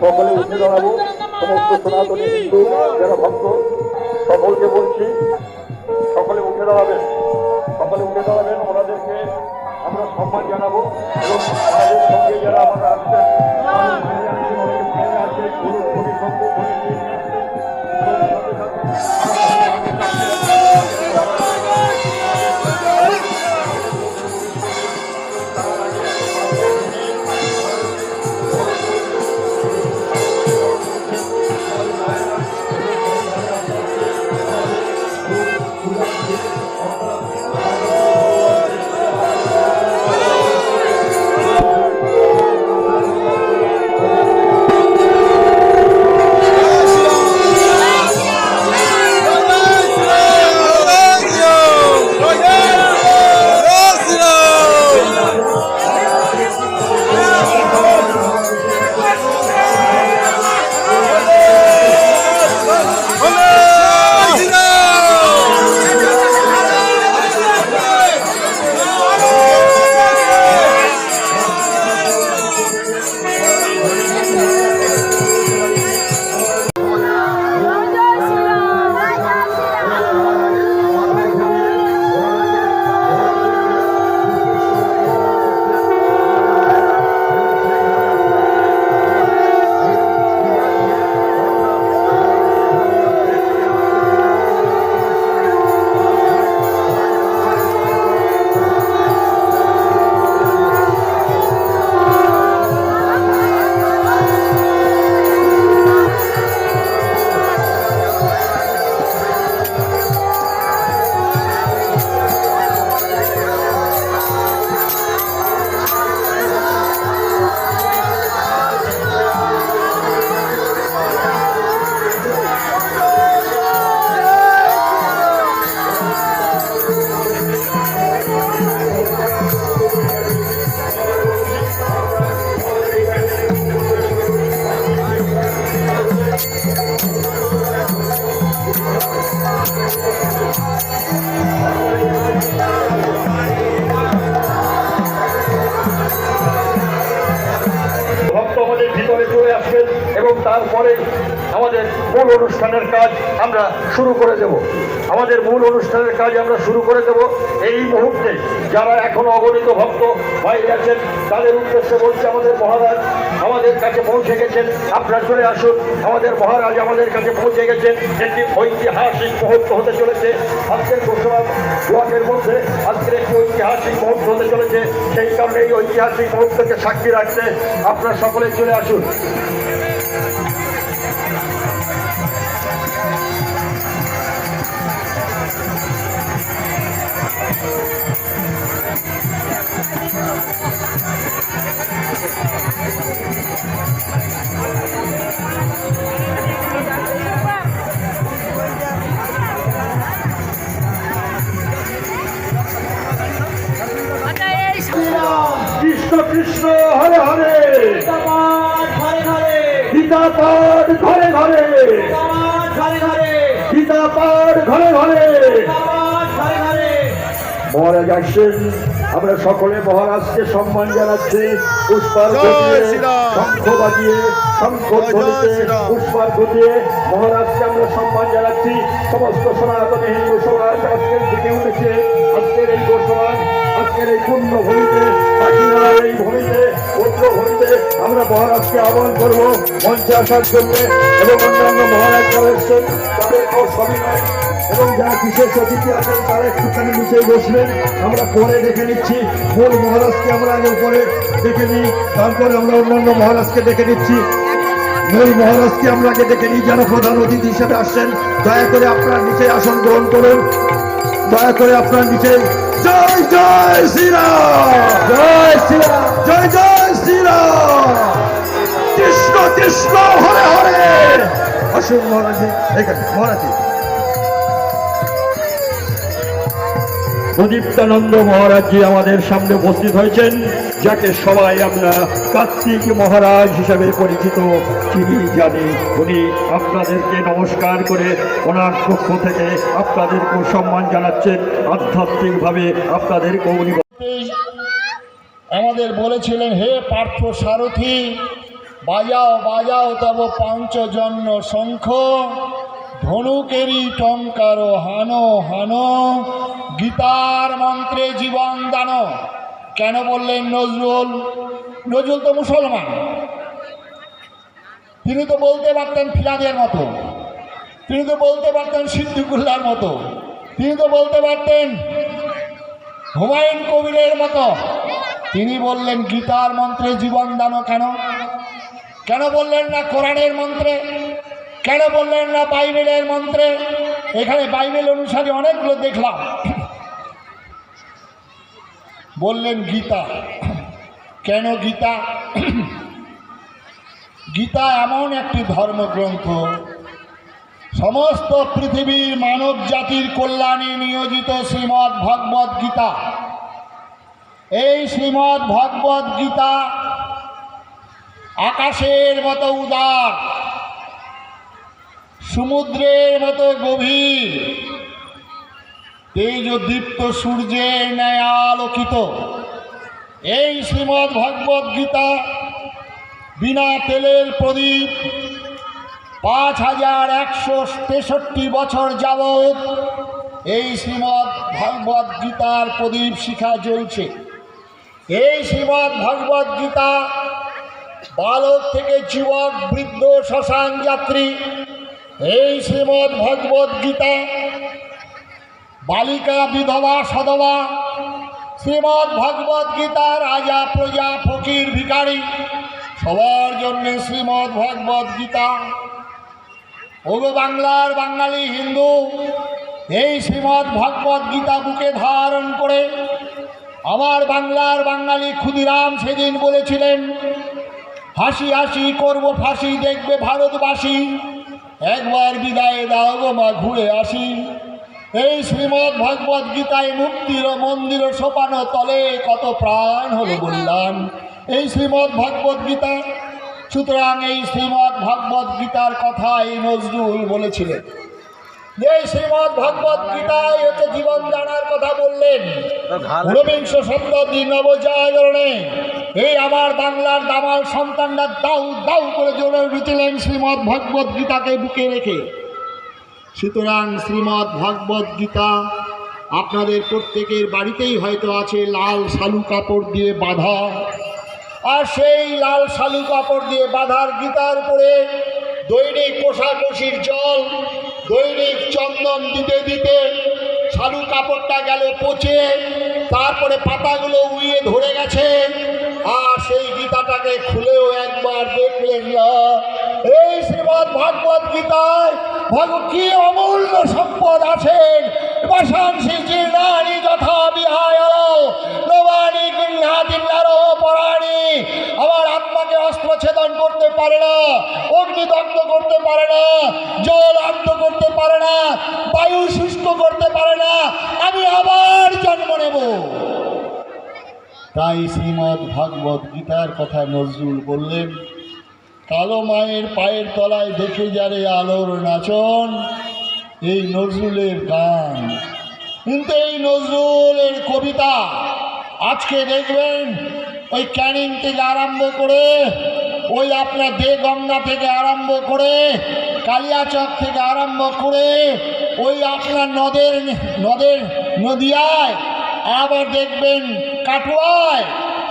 সকলে উঠে দাঁড়াবো সমস্ত সনাতনী হিন্দু যারা ভক্ত সকলকে বলছি সকলে উঠে দাঁড়াবেন সকলে উঠে দাঁড়াবেন ওনাদেরকে আমরা সম্মান জানাব এবং আমাদের সঙ্গে যারা আমরা আসছেন এবং তারপরে আমাদের মূল অনুষ্ঠানের কাজ আমরা শুরু করে দেব। আমাদের মূল অনুষ্ঠানের কাজ আমরা শুরু করে দেব এই মুহূর্তে। যারা এখনও অগণিত ভক্ত বাইরে আছেন, তাদের উদ্দেশ্যে বলছে আমাদের মহারাজ আমাদের কাছে পৌঁছে গেছেন। আপনারা চলে আসুন। আমাদের মহারাজ আমাদের কাছে পৌঁছে গেছেন। একটি ঐতিহাসিক মুহূর্ত হতে চলেছে। আজকের ঘোষণা ব্লকের মধ্যে আজকের একটি ঐতিহাসিক মুহূর্ত হতে চলেছে। সেই কারণে এই ঐতিহাসিক মুহূর্তকে সাক্ষী রাখতে আপনারা সকলে চলে আসুন। ঘরে ঘরে সমাজ ঘরে ঘরে। মহারাজ আসছেন আমরা সকলে মহারাজকে সম্মান জানাচ্ছি। পুষ্পার শঙ্খ বাজিয়ে শঙ্খ পুষ্পার মহারাজকে আমরা সম্মান জানাচ্ছি। সমস্ত সনাতনী হিন্দু সমাজ আজকের দিকে উঠেছে। আজকের এই গোসমান আজকের এই আমরা মহারাজকে আহ্বান করব, মঞ্চে আসার জন্য এবং অন্যান্য মহারাজ যারা এসছেন এবং যারা বিশেষ অতিথি আছেন, তারা একটুখানি নিচে বসবেন আমরা পরে দেখে নিচ্ছি, মূল মহারাজকে আমরা আগে উপরে দেখে নিই, তারপরে আমরা অন্যান্য মহারাজকে দেখে নিচ্ছি। মূল মহারাজকে আমরা আগে দেখে নিই যারা প্রধান অতিথি হিসেবে আসছেন। দয়া করে আপনার নিচে আসন গ্রহণ করুন। দয়া করে আপনার নিচে জয় জয় শ্রীরাম। জয় শ্রীরাম জয় জয় শ্রীরাম। কৃষ্ণ কৃষ্ণ, হরে হরে। আসুন মহারাজি এখানে, মহারাজি প্রদীপ্তানন্দ মহারাজজি আমাদের সামনে উপস্থিত হয়েছেন, যাকে সবাই আমরা কার্তিক মহারাজ হিসাবে পরিচিত তিনি জানি। উনি আপনাদেরকে নমস্কার করে ওনার পক্ষ থেকে আপনাদেরকেও সম্মান জানাচ্ছেন। আধ্যাত্মিকভাবে আপনাদেরকে উনি আমাদের বলেছিলেন, হে পার্থ সারথি, বাজাও বাজাও তব পঞ্চজন্য শঙ্খ ধনুকেরই টঙ্কার হানো হানো, গীতার মন্ত্রে জীবন দান। কেন বললেন নজরুল? নজরুল তো মুসলমান। তিনি তো বলতে পারতেন ফিরাদের মতো। তিনি তো বলতে পারতেন সিদ্দিকুল্লার মতো। তিনি তো বলতে পারতেন হুমায়ুন কবিরের মতো। তিনি বললেন, গীতার মন্ত্রে জীবন দানো কেন? কেন বললেন না কোরআনের মন্ত্রে? কেন বললেন না বাইবেলের মন্ত্রে? এখানে বাইবেল অনুসারে অনেকগুলো দেখলাম। বললেন, গীতা। কেন গীতা? গীতা এমন একটি ধর্মগ্রন্থ। সমস্ত পৃথিবীর মানব জাতির কল্যাণে নিয়োজিত শ্রীমদ্ ভগবদ গীতা। এই শ্রীমদ্ ভগবদ গীতা আকাশের মতো উদার সমুদ্রের মতো গভীর। তেজ দীপ্ত সূর্যের ন্যায় আলোকিত। এই শ্রীমদ্ ভগবদ গীতা বিনা তেলের প্রদীপ পাঁচ হাজার একশো তেষট্টি বছর যাবৎ এই শ্রীমদ্ ভগবদ গীতার প্রদীপ শিখা চলছে এই শ্রীমদ্ ভগবদ গীতা বালক থেকে যুবক, বৃদ্ধ, শ্মশান যাত্রী এই শ্রীমদ্ ভগবদ গীতা, বালিকা বিধবা সধবা, শ্রীমদ্ ভগবদ গীতা, রাজা, প্রজা, ফকির ভিকারী সবার জন্য শ্রীমদ্ ভগবদ গীতা। ওগো বাংলার বাঙালি হিন্দু, এই শ্রীমদ্ ভগবদ গীতা বুকে ধারণ করে আমার বাংলার বাঙালি ক্ষুদিরাম সেদিন বলেছিলেন, হাসি হাসি করব, ফাঁসি দেখবে ভারতবাসী। একবার বিদায় দাও গো মা, ঘুরে আসি। এই শ্রীমৎ ভগবত গীতায় মুক্তির মন্দির সোপানো তলে কত প্রাণ হলো বললাম। এই শ্রীমৎ ভগবত গীতা, সুতরাং এই শ্রীমৎ ভগবত গীতার কথা এই নজরুল বলেছিলেন। এই শ্রীমদ্ ভগবদ গীতায় হচ্ছে জীবন জানার কথা বললেন। ঊনবিংশ শতাব্দী নবজাগরণে এই আমার বাংলার দামাল সন্তানরা দাউ দাউ করে জোরে উঠেছিলেন শ্রীমদ্ ভগবদ গীতাকে বুকে রেখে। সুতরাং শ্রীমদ্ ভগবদ গীতা আপনাদের প্রত্যেকের বাড়িতেই হয়তো আছে লাল শালু কাপড় দিয়ে বাঁধা। আর সেই লাল শালু কাপড় দিয়ে বাঁধার গীতার উপরে দৈনিক কোষাকষির জল দৈনিক চন্দন দিতে দিতে শালু কাপড়টা গেল পচে, তারপরে পাতাগুলো উইয়ে ধরে গেছে, আর সেই গীতাটাকে খুলেও একবার দেখলেন না। এই শ্রীমদ্ ভাগবত গীতায় ভগ কি অমূল্য সম্পদ আছেন? বাসাংশী জীর্ণানি তাই শ্রীমৎ ভাগবত গীতার কথা নজরুল বললেন, কালো মায়ের পায়ের তলায় দেখে যারে আলোর নাচন, এই নজরুলের গান। কিন্তু এই নজরুলের কবিতা আজকে দেখবেন, ওই ক্যানিং থেকে আরম্ভ করে, ওই আপনার দে গঙ্গা থেকে আরম্ভ করে, কালিয়াচক থেকে আরম্ভ করে, ওই আপনার নদের নদের নদিয়ায় আবার দেখবেন কাটুয়ায়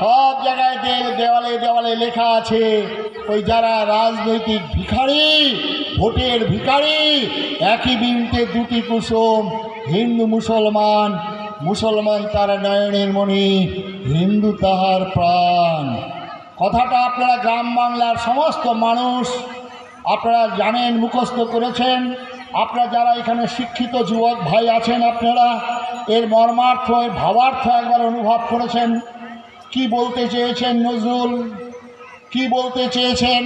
সব জায়গায় দেওয়ালে দেওয়ালে লেখা আছে, ওই যারা রাজনৈতিক ভিখারি, ভোটের ভিখারি, একই বিনতে দুটি কুসুম, হিন্দু মুসলমান মুসলমান তার নয়নের মণি, হিন্দু তাহার প্রাণ। কথাটা আপনারা গ্রাম বাংলার সমস্ত মানুষ আপনারা জানেন, মুখস্থ করেছেন। আপনারা যারা এখানে শিক্ষিত যুবক ভাই আছেন, আপনারা এর মর্মার্থ, এর ভাবার্থ একবার অনুভব করেছেন। কি বলতে চেয়েছেন নজরুল? কি বলতে চেয়েছেন?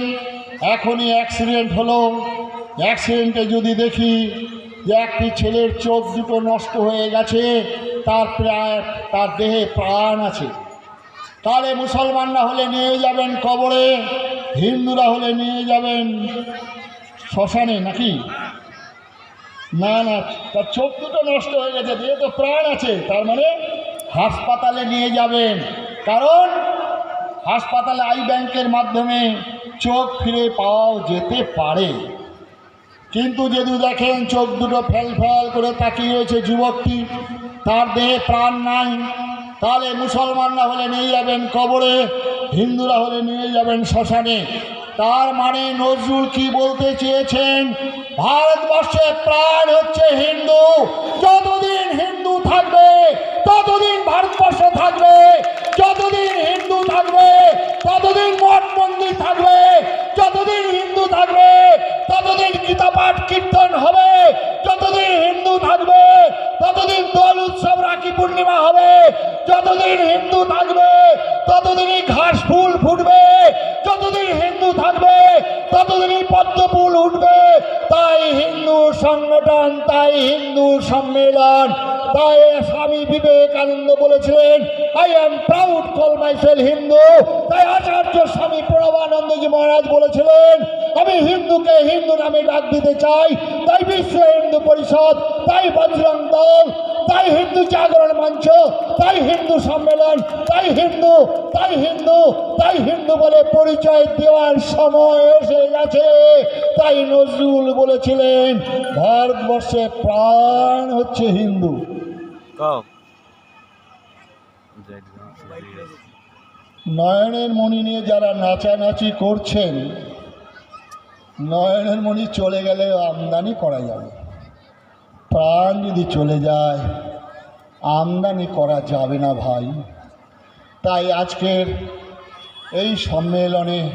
এখনই অ্যাক্সিডেন্ট হলো। অ্যাক্সিডেন্টে যদি দেখি যে একটি ছেলের চোখ দুটো নষ্ট হয়ে গেছে, তার প্রায়, তার দেহে প্রাণ আছে। তাহলে মুসলমানরা হলে নিয়ে যাবেন কবরে, হিন্দুরা হলে নিয়ে যাবেন শ্মশানে নাকি? না না তার চোখ দুটো নষ্ট হয়ে গেছে, যেহেতু প্রাণ আছে, তার মানে হাসপাতালে নিয়ে যাবেন। কারণ হাসপাতালে আই ব্যাংকের মাধ্যমে চোখ ফিরে পাওয়াও যেতে পারে। কিন্তু যদি দেখেন চোখ দুটো ফেল ফেল করে তাকিয়ে রয়েছে যুবকটি, তার দেহে প্রাণ নাই, তাহলে মুসলমানরা হলে নিয়ে যাবেন কবরে, হিন্দুরা হলে নিয়ে যাবেন শ্মশানে। তার মানে নজরুল কি বলতে চেয়েছেন? ভারতবর্ষে প্রাণ হচ্ছে হিন্দু। যতদিন হিন্দু থাকবে, ততদিন ভারতবর্ষ থাকবে, যতদিন হিন্দু থাকবে, ততদিন মঠ মন্দির থাকবে, যতদিন হিন্দু থাকবে, ততদিন গীতা পাঠ কীর্তন হবে, যতদিন হিন্দু থাকবে, ততদিন দোল উৎসব রাখি পূর্ণিমা হবে, যতদিন হিন্দু থাকবে, ততদিনই ঘাস ফুল ফুটবে যতদিন হিন্দু থাকবে ততদিনই পদ্মফুল উঠবে। তাই হিন্দু সংগঠন, তাই হিন্দু সম্মেলন, তাই স্বামী বিবেকানন্দ বলেছিলেন I am proud call myself Hindu তাই আচার্য স্বামী প্রণবানন্দজি মহারাজ বলেছিলেন হিন্দুকে হিন্দু নামে ডাক দিতে চাই তাই বিশ্ব হিন্দু পরিষদ তাই বজরং দল তাই হিন্দু জাগরণ মঞ্চ তাই হিন্দু সম্মেলন তাই হিন্দু তাই হিন্দু তাই হিন্দু বলে পরিচয় দেওয়ার সময় এসে গেছে তাই নজরুল বলেছিলেন ভারতবর্ষে প্রাণ হচ্ছে হিন্দু. নয়নের মণি নিয়ে যারা নাচানাচি করছেন নয়নের মণি চলে গেলে আমদানি করা যাবে। প্রাণ যদি চলে যায়, আমদানি করা যাবে না ভাই। তাই আজকের এই সম্মেলনে